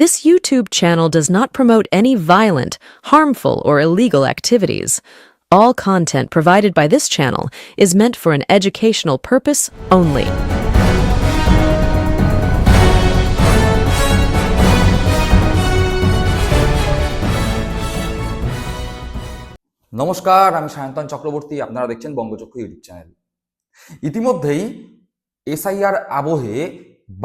This YouTube channel does not promote any violent, harmful, or illegal activities. All content provided by this channel is meant for an educational purpose only. নমস্কার আমি সায়ন্তন চক্রবর্তী আপনারা দেখছেন Bangachakshu YouTube channel ইতিমধ্যেই SIR আবহে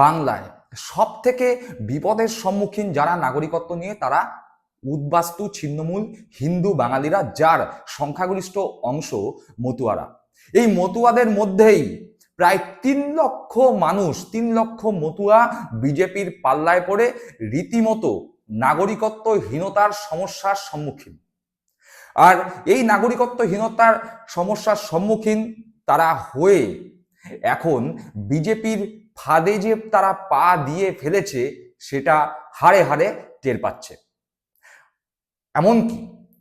বাংলায় সব থেকে বিপদের সম্মুখীন যারা নাগরিকত্ব নিয়ে, তারা উদ্বাস্তু ছিন্নমূল হিন্দু বাঙালিরা, যার সংখ্যাগরিষ্ঠ অংশ মতুয়ারা। এই মতুয়াদের মধ্যেই প্রায় তিন লক্ষ মানুষ, তিন লক্ষ মতুয়া বিজেপির পাল্লায় পড়ে রীতিমতো নাগরিকত্বহীনতার সমস্যার সম্মুখীন। আর এই নাগরিকত্বহীনতার সমস্যার সম্মুখীন তারা হয়ে এখন বিজেপির ফাঁদে যে তারা পা দিয়ে ফেলেছে, সেটা হাড়ে হাড়ে টের পাচ্ছে। এমনকি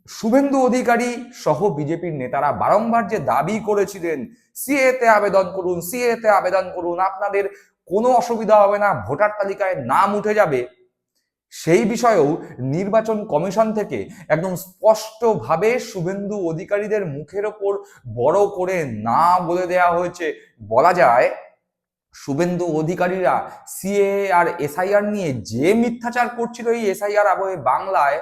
শুভেন্দু অধিকারী সহ বিজেপির নেতারা বারংবার যে দাবি করেছিলেন, সিএতে আবেদন করুন, সিএতে আবেদন করুন, আপনাদের কোনো অসুবিধা হবে না, ভোটার তালিকায় নাম উঠে যাবে, সেই বিষয়েও নির্বাচন কমিশন থেকে একদম স্পষ্টভাবে শুভেন্দু অধিকারীদের মুখের ওপর বড় করে না বলে দেয়া হয়েছে। বলা যায় শুভেন্দু অধিকারীরা সিএ আর এসআইআর নিয়ে যে মিথ্যাচার করছিল এই এসআইআর আবহে বাংলায়,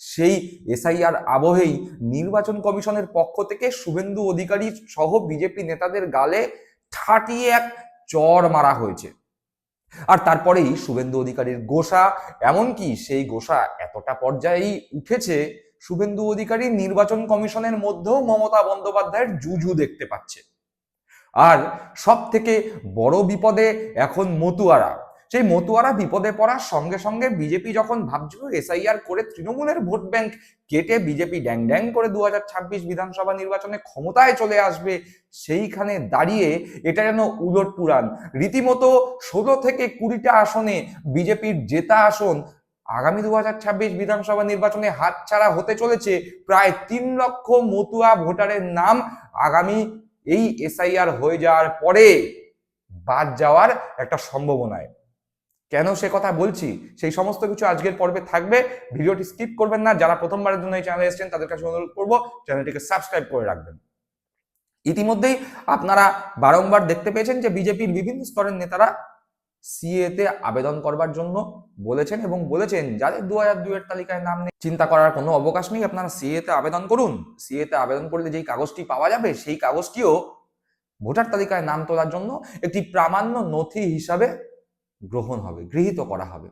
সেই এসআইআর আবহেই নির্বাচন কমিশনের পক্ষ থেকে শুভেন্দু অধিকারী সহ বিজেপি নেতাদের গালে ঠাটিয়ে এক চর মারা হয়েছে। আর তারপরেই শুভেন্দু অধিকারীর গোসা, এমনকি সেই গোসা এতটা পর্যায়েই উঠেছে, শুভেন্দু অধিকারী নির্বাচন কমিশনের মধ্যেও মমতা বন্দ্যোপাধ্যায়ের জুজু দেখতে পাচ্ছে। আর সব থেকে বড় বিপদে এখন মতুয়ারা। সেই মতুয়ারা বিপদে পড়ার সঙ্গে সঙ্গে বিজেপি যখন ভাবছিল এসআইআর করে তৃণমূলের ভোট ব্যাংক কেটে বিজেপি ড্যাং ড্যাং করে দু হাজার ছাব্বিশ বিধানসভা নির্বাচনে ক্ষমতায় চলে আসবে, সেইখানে দাঁড়িয়ে এটা যেন উলট পুরাণ। রীতিমতো ষোলো থেকে কুড়িটা আসনে বিজেপির জেতা আসন, আগামী দু হাজার ছাব্বিশ বিধানসভা নির্বাচনে হাতছাড়া হতে চলেছে প্রায় তিন লক্ষ মতুয়া ভোটারের নাম। আগামী এই এসআইআর হয়ে যাওয়ার পরে বাদ যাওয়ার একটা সম্ভাবনায়। কেন সে কথা বলছি? সেই সমস্ত কিছু আজকের পর্বে থাকবে। ভিডিওটি স্কিপ করবেন না। যারা প্রথমবারের জন্য এই চ্যানেলে এসেছেন, তাদের কাছে অনুরোধ করব, চ্যানেলটিকে সাবস্ক্রাইব করে রাখবেন। ইতিমধ্যেই আপনারা বারংবার দেখতে পেয়েছেন যে বিজেপির বিভিন্ন স্তরের নেতারা সিএতে আবেদন করবার জন্য বলেছেন এবং বলেছেন যাদের দু হাজার দুয়ের তালিকায় নাম নেই চিন্তা করার কোনো অবকাশ নেই। আপনারা সিএতে আবেদন করুন। সিএতে আবেদন করলে যেই কাগজটি পাওয়া যাবে সেই কাগজটিও ভোটার তালিকায় নাম তোলার জন্য একটি প্রামাণ্য নথি হিসাবে গ্রহণ হবে গৃহীত করা হবে।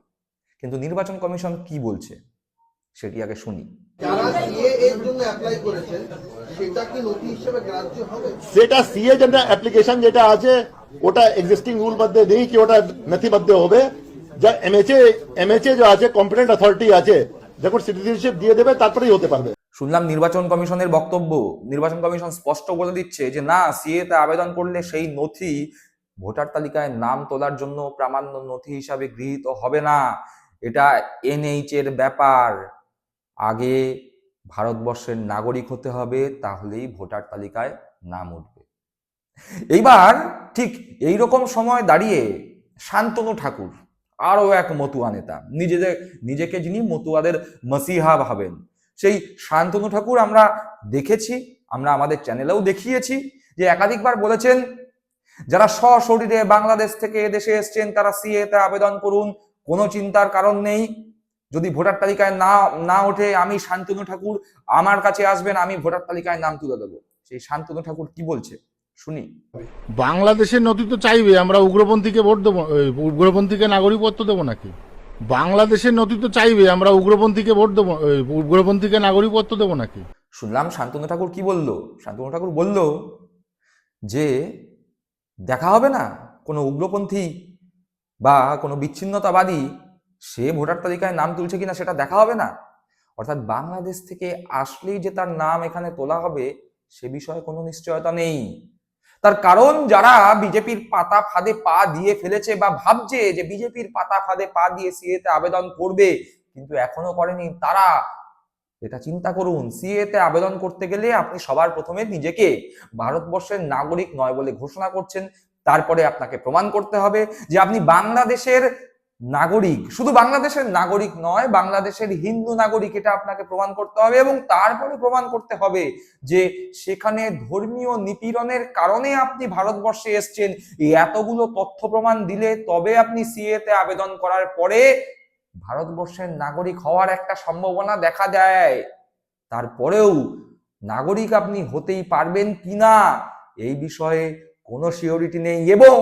কিন্তু নির্বাচন কমিশন কি বলছে সেটি আগে শুনি। যারা সিএ এর জন্য অ্যাপ্লাই করেছেন সেটা কি নথি হিসেবে গ্রাহ্য হবে? সেটা সিএ যেটা অ্যাপ্লিকেশন যেটা আছে ওটা এক্সিস্টিং রুল মধ্যে নেই কি ওটা নথি নথিবদ্ধ হবে। যা এমএচএ এমএচএ যে আছে কম্পিটেন্ট অথরিটি আছে যখন সিটিজেনশিপ দিয়ে দেবে, তারপরেই হতে পারবে। শুনলাম নির্বাচন কমিশনের বক্তব্য। নির্বাচন কমিশন স্পষ্ট বলে দিচ্ছে যে, না সিএতে আবেদন করলে সেই নথি ভোটার তালিকায় নাম তোলার জন্য প্রামাণ্য নথি হিসাবে গৃহীত হবে না। এটা এনএইচ এর ব্যাপার। আগে ভারতবর্ষের নাগরিক হতে হবে, তাহলেই ভোটার তালিকায় নাম উঠবে। এইবার ঠিক এই রকম সময় দাঁড়িয়ে শান্তনু ঠাকুর, আরও এক মতুয়া নেতা। নিজেদের, নিজেকে যিনি মতুয়াদের মসিহা ভাবেন। সেই শান্তনু ঠাকুর আমরা দেখেছি, আমরা আমাদের চ্যানেলেও দেখিয়েছি যে একাধিকবার বলেছেন, যারা সশরীরে বাংলাদেশ থেকে এদেশে এসছেন, তারা সিএতে আবেদন করুন, কোনো চিন্তার কারণ নেই। যদি ভোটার তালিকায় না না ওঠে, আমি শান্তনু ঠাকুর আমার কাছে আসবেন, আমি ভোটার তালিকায় নাম তুলে দেবো। সেই শান্তনু ঠাকুর কি বলছে? শুনি। বাংলাদেশের নথি তো চাইবে আমরা উগ্রপন্থীকে ভোট দেবো উগ্রপন্থীকে নাগরিকত্ব দেবো নাকি? বাংলাদেশের নথি তো চাইবে আমরা উগ্রপন্থীকে ভোট দেবো উগ্রপন্থীকে নাগরিকত্ব দেবো নাকি? শুনলাম শান্তনু ঠাকুর কি বলল? শান্তনু ঠাকুর বলল যে দেখা হবে না কোনো উগ্রপন্থী বা কোনো বিচ্ছিন্নতাবাদী সে ভোটার তালিকায় নাম তুলছে কিনা সেটা দেখা হবে না। অর্থাৎ বাংলাদেশ থেকে আসলেই যে তার নাম এখানে তোলা হবে সে বিষয়ে কোনো নিশ্চয়তা নেই। তার কারণ যারা বিজেপির পাতা ফাঁদে পা দিয়ে ফেলেছে বা ভাবছে যে বিজেপির পাতা ফাঁদে পা দিয়ে সিএতে আবেদন করবে, কিন্তু এখনও করেনি তারা, এটা চিন্তা করুন, সিএতে আবেদন করতে গেলে আপনি সবার প্রথমে নিজেকে ভারতবর্ষের নাগরিক নয় বলে ঘোষণা করছেন, তারপরে আপনাকে প্রমাণ করতে হবে যে আপনি বাংলাদেশের নাগরিক, শুধু বাংলাদেশের নাগরিক নয়, বাংলাদেশের হিন্দু নাগরিক এটা আপনাকে প্রমাণ করতে হবে এবং তারপরে প্রমাণ করতে হবে যে সেখানে ধর্মীয় নিপীড়নের কারণে আপনি ভারতবর্ষে এসছেন। এতগুলো তথ্য প্রমাণ দিলে তবে আপনি সিএতে আবেদন করার পরে ভারতবর্ষের নাগরিক হওয়ার একটা সম্ভাবনা দেখা দেয় তারপরেও নাগরিক আপনি হতেই পারবেন কিনা এই বিষয়ে কোনো সিওরিটি নেই এবং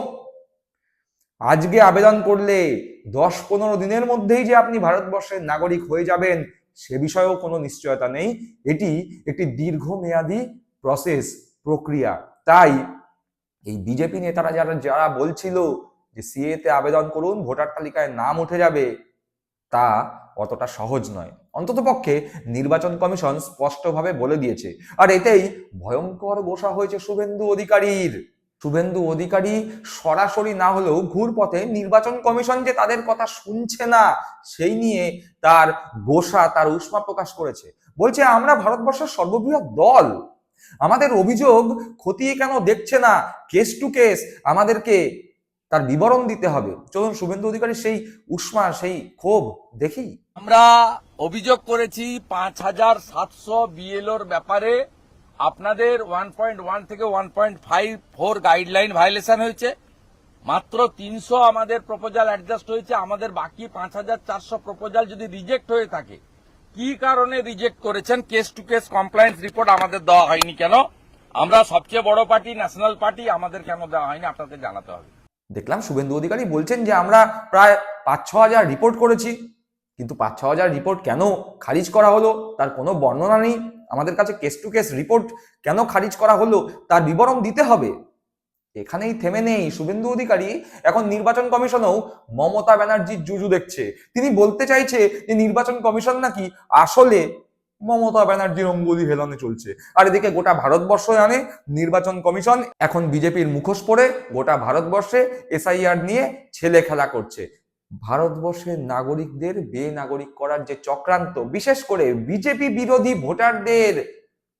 আজকে আবেদন করলে দশ পনেরো দিনের মধ্যেই যে আপনি ভারতবর্ষের নাগরিক হয়ে যাবেন, সে বিষয়েও কোনো নিশ্চয়তা নেই। এটি একটি দীর্ঘমেয়াদী প্রসেস প্রক্রিয়া। তাই এই বিজেপি নেতারা যারা যারা বলছিল যে সিএতে আবেদন করুন, ভোটার তালিকায় নাম উঠে যাবে, তা অতটা সহজ নয়। অন্ততপক্ষে নির্বাচন কমিশন স্পষ্টভাবে বলে দিয়েছে। আর এতেই ভয়ঙ্কর গোসা হয়েছে শুভেন্দু অধিকারীর। শুভেন্দু অধিকারী সরাসরি না হলেও ঘুরপথে নির্বাচন কমিশন যে তাদের কথা শুনছে না, সেই নিয়ে তার গোসা, তার উষ্মা প্রকাশ করেছে। বলছে, আমরা ভারতবর্ষের সর্ববৃহৎ দল। আমাদের অভিযোগ খতিয়ে কেন দেখছে না? কেস টু কেস আমাদেরকে তার বিবরণ দিতে হবে। চলুন, শুভেন্দু অধিকারী সেই উষ্মা, সেই ক্ষোভ দেখি। আমরা অভিযোগ করেছি, পাঁচ হাজার সাতশো বিএলওর ব্যাপারে আপনাদের ওয়ান পয়েন্ট ওয়ান থেকে one point five four guideline violation হয়েছে। মাত্র তিনশো আমাদের প্রপোজাল অ্যাডজাস্ট হয়েছে, আমাদের বাকি পাঁচ হাজার চারশো প্রপোজাল যদি রিজেক্ট হয়ে থাকে, কি কারণে রিজেক্ট করেছেন? Case to case compliance report আমাদের দেওয়া হয়নি কেন? আমরা সবচেয়ে বড় পার্টি ন্যাশনাল পার্টি আমাদের কেন দেওয়া হয়নি আপনাদের জানাতে হবে। দেখলাম শুভেন্দু অধিকারী বলছেন যে আমরা প্রায় পাঁচ ছ হাজার রিপোর্ট করেছি। কিন্তু পাঁচ ছ হাজার রিপোর্ট কেন খারিজ করা হলো? তার কোনো বর্ণনা নেই। আমাদের কাছে কেস টু কেস রিপোর্ট কেন খারিজ করা হলো? তার বিবরণ দিতে হবে। এখানেই থেমে নেই। শুভেন্দু অধিকারী এখন নির্বাচন কমিশনও মমতা ব্যানার্জির জুজু দেখছে। তিনি বলতে চাইছে যে নির্বাচন কমিশন নাকি আসলে মমতা ব্যানার্জির অঙ্গুলি হেলনে চলছে। আর এদিকে গোটা ভারতবর্ষ জানে নির্বাচন কমিশন। এখন বিজেপির মুখোশ পরে গোটা ভারতবর্ষে এসআইআর নিয়ে ছেলে খেলা করছে। ভারতবর্ষের নাগরিকদের বেনাগরিক করার যে চক্রান্ত, বিশেষ করে বিজেপি বিরোধী ভোটারদের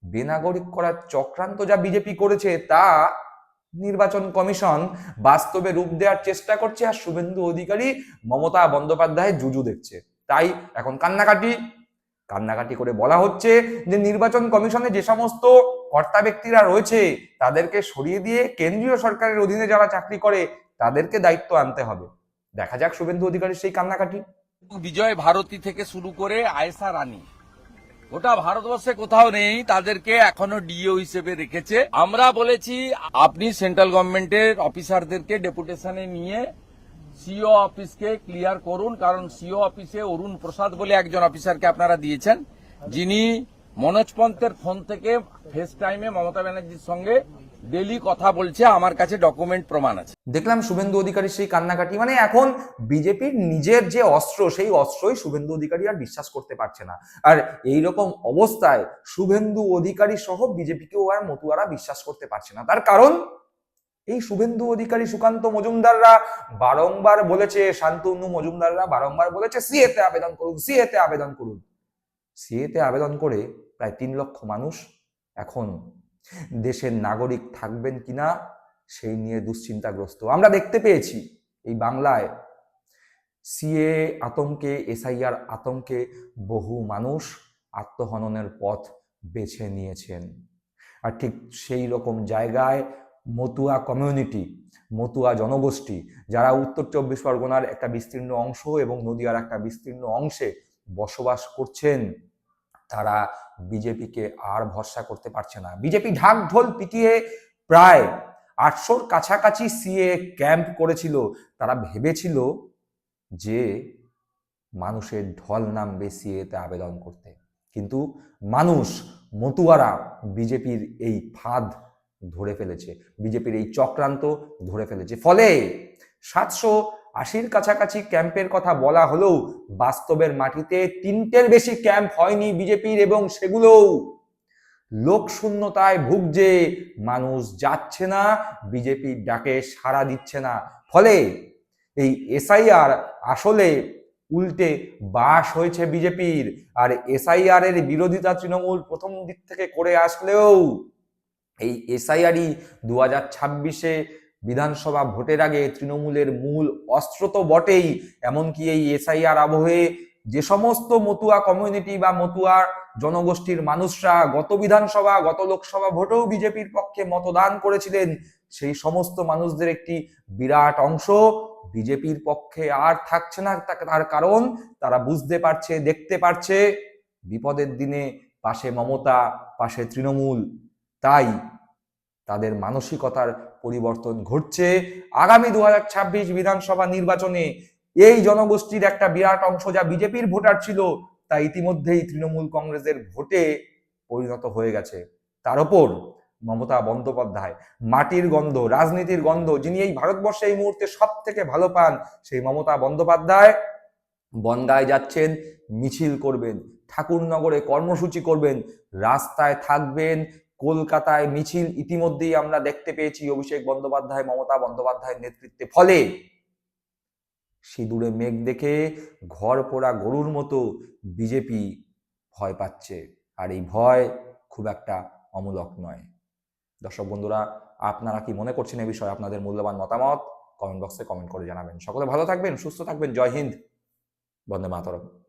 বেনাগরিক করার চক্রান্ত যা বিজেপি করেছে তা নির্বাচন কমিশন বাস্তবে রূপ দেওয়ার চেষ্টা করছে আর শুভেন্দু অধিকারী মমতা বন্দ্যোপাধ্যায় জুজু দেখছে। তাই এখন কান্নাকাটি কান্নাকাটি করে বলা হচ্ছে যে নির্বাচন কমিশনে যে সমস্ত কর্তা ব্যক্তিরা রয়েছে, তাদেরকে সরিয়ে দিয়ে কেন্দ্রীয় সরকারের অধীনে যারা চাকরি করে, তাদেরকে দায়িত্ব আনতে হবে। দেখা যাক শুভেন্দু অধিকারীর সেই কান্নাকাটি। বিজয় ভারতী থেকে শুরু করে আয়েশা রানী। গোটা ভারতবর্ষে কোথাও নেই, তাদেরকে এখনও ডিও হিসেবে রেখেছে। আমরা বলেছি, আপনি সেন্ট্রাল গভর্নমেন্টের অফিসারদেরকে ডেপুটেশনে নিয়ে সিও অফিসকে ক্লিয়ার করুন, কারণ সিও অফিসে অরুণ প্রসাদ বলে একজন অফিসারকে আপনারা দিয়েছেন। যিনি মনোজ পন্থের ফোন থেকে ফেস টাইমে মমতা ব্যানার্জির সঙ্গে ডেলি কথা বলছে, আমার কাছে ডকুমেন্ট প্রমাণ আছে। দেখলাম শুভেন্দু অধিকারীর সেই কান্নাকাটি মানে এখন বিজেপির নিজের যে অস্ত্র, সেই অস্ত্রই শুভেন্দু অধিকারী আর বিশ্বাস করতে পারছে না। আর এই রকম অবস্থায় শুভেন্দু অধিকারী সহ বিজেপিকেও আর মতুয়ারা বিশ্বাস করতে পারছে না। তার কারণ, এই শুভেন্দু অধিকারী সুকান্ত মজুমদাররা বারংবার বলেছে, শান্তনু মজুমদাররা বারংবার বলেছে, সিএতে আবেদন করুন, সিএতে আবেদন করুন। সিএতে আবেদন করে প্রায় তিন লক্ষ মানুষ এখন দেশের নাগরিক থাকবেন কিনা সেই নিয়ে দুশ্চিন্তাগ্রস্ত। আমরা দেখতে পেয়েছি এই বাংলায় সিএ আতঙ্কে, এসআইআর আতঙ্কে বহু মানুষ আত্মহননের পথ বেছে নিয়েছেন। আর ঠিক সেই রকম জায়গায় মতুয়া কমিউনিটি, মতুয়া জনগোষ্ঠী, যারা উত্তর চব্বিশ পরগনার একটা বিস্তীর্ণ অংশ এবং নদীয়ার একটা বিস্তীর্ণ অংশে বসবাস করছেন তারা বিজেপিকে আর ভরসা করতে পারছে না। বিজেপি ঢাক ঢোল পিটিয়ে প্রায় আটশোর কাছাকাছি সিএ ক্যাম্প করেছিল। তারা ভেবেছিল যে মানুষের ঢল নামবে সিএতে আবেদন করতে। কিন্তু মানুষ, মতুয়ারা বিজেপির এই ফাঁদ ধরে ফেলেছে। বিজেপির এই চক্রান্ত ধরে ফেলেছে। ফলে সাতশো আশির কাছাকাছি ক্যাম্পের কথা বলা হলেও বাস্তবের মাটিতে তিনটের বেশি ক্যাম্প হয়নি বিজেপির এবং সেগুলোও। লোক শূন্যতায় ভুগছে, মানুষ যাচ্ছে না বিজেপির ডাকে সাড়া দিচ্ছে না। ফলে এই এসআইআর আসলে উল্টে বাস হয়েছে বিজেপির, আর এসআইআর এর বিরোধিতা তৃণমূল প্রথম দিক থেকে করে আসলেও এই এসআইআরই দু হাজার ছাব্বিশে বিধানসভা ভোটের আগে তৃণমূলের মূল অস্ত্র তো বটেই, এমনকি এই এসআইআর আবহে যে সমস্ত মতুয়া কমিউনিটি বা মতুয়া জনগোষ্ঠীর মানুষরা গত বিধানসভা, গত লোকসভা ভোটেও বিজেপির পক্ষে মতদান করেছিলেন, সেই সমস্ত মানুষদের একটি বিরাট অংশ বিজেপির পক্ষে আর থাকছে না তার কারণ, তারা বুঝতে পারছে, দেখতে পারছে, বিপদের দিনে পাশে মমতা, পাশে তৃণমূল, তাই তাদের মানসিকতার পরিবর্তন ঘটছে। আগামী দুহাজার ছাব্বিশ বিধানসভা নির্বাচনে এই জনগোষ্ঠীর একটা বিরাট অংশ যা বিজেপির ভোটার ছিল, তা ইতিমধ্যেই তৃণমূল কংগ্রেসের ভোটে পরিণত হয়ে গেছে। তার ওপর মমতা বন্দ্যোপাধ্যায়, মাটির গন্ধ, রাজনীতির গন্ধ, যিনি এই ভারতবর্ষে এই মুহূর্তে সব থেকে ভালো পান, সেই মমতা বন্দ্যোপাধ্যায়। বনগায় যাচ্ছেন, মিছিল করবেন, ঠাকুরনগরে কর্মসূচি করবেন, রাস্তায় থাকবেন কলকাতায় মিছিল ইতিমধ্যেই আমরা দেখতে পেয়েছি অভিষেক বন্দ্যোপাধ্যায়, মমতা বন্দ্যোপাধ্যায়ের নেতৃত্বে। ফলে সিঁদুরে মেঘ দেখে ঘর পোড়া গরুর মতো বিজেপি ভয় পাচ্ছে। আর এই ভয় খুব একটা অমূলক নয়। দর্শক বন্ধুরা, আপনারা কি মনে করছেন এই বিষয়ে? আপনাদের মূল্যবান মতামত কমেন্ট বক্সে কমেন্ট করে জানাবেন। সকলে ভালো থাকবেন, সুস্থ থাকবেন। জয় হিন্দ। বন্দে মাতরম।